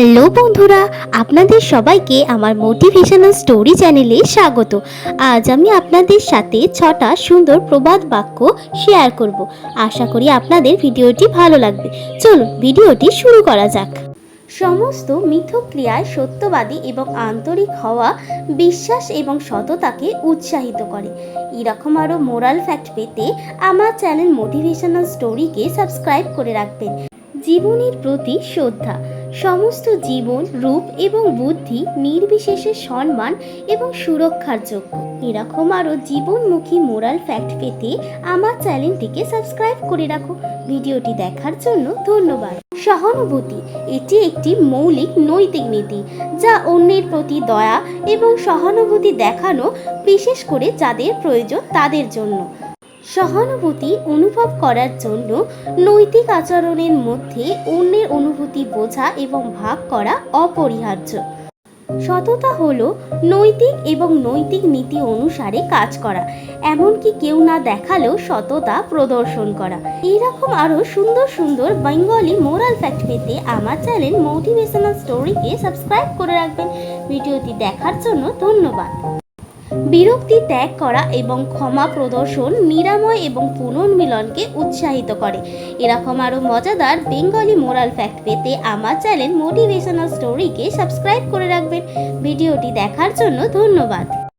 Hello বন্ধুরা, আপনাদের সবাইকে আমার মোটিভেশনাল স্টোরি চ্যানেলে স্বাগত। আজ আমি আপনাদের সাথে ছটা সুন্দর প্রবাদ বাক্য শেয়ার করব। আশা করি আপনাদের ভিডিওটি ভালো লাগবে। চলুন, ভিডিওটি শুরু করা যাক। সমস্ত মিথক্রিয়ায় সত্যবাদী এবং আন্তরিক হওয়া বিশ্বাস এবং সততাকে উৎসাহিত করে। এরকম আরও মোরাল ফ্যাক্ট পেতে আমার চ্যানেল মোটিভেশনাল স্টোরিকে সাবস্ক্রাইব করে রাখবেন। জীবনের প্রতি শ্রদ্ধা। সমস্ত জীবন, রূপ এবং বুদ্ধি নির্বিশেষে সম্মান এবং সুরক্ষার যোগ্য। এরকম আরও জীবনমুখী মোরাল ফ্যাক্ট পেতে আমার চ্যানেলটিকে সাবস্ক্রাইব করে রাখো। ভিডিওটি দেখার জন্য ধন্যবাদ। সহানুভূতি, এটি একটি মৌলিক নৈতিক নীতি যা অন্যের প্রতি দয়া এবং সহানুভূতি দেখানো বিশেষ করে যাদের প্রয়োজন তাদের জন্য। সহানুভূতি অনুভব করার জন্য নৈতিক আচরণের মধ্যে অন্যের অনুভূতি বোঝা এবং ভাগ করা অপরিহার্য। সততা হলো নৈতিক এবং নৈতিক নীতি অনুসারে কাজ করা, এমনকি কেউ না দেখালেও সততা প্রদর্শন করা। এইরকম আরও সুন্দর সুন্দর বেঙ্গলি মোরাল ফ্যাক্ট পেতে আমার চ্যানেল মোটিভেশনাল স্টোরিকে সাবস্ক্রাইব করে রাখবেন। ভিডিওটি দেখার জন্য ধন্যবাদ। বিরক্তি ত্যাগ করা এবং ক্ষমা প্রদর্শন, নিরাময় এবং পুনর্মিলনকে উৎসাহিত করে। এরকম আরও মজাদার বেঙ্গলি মোরাল ফ্যাক্ট পেতে আমার চ্যানেল মোটিভেশনাল স্টোরিকে সাবস্ক্রাইব করে রাখবেন। ভিডিওটি দেখার জন্য ধন্যবাদ।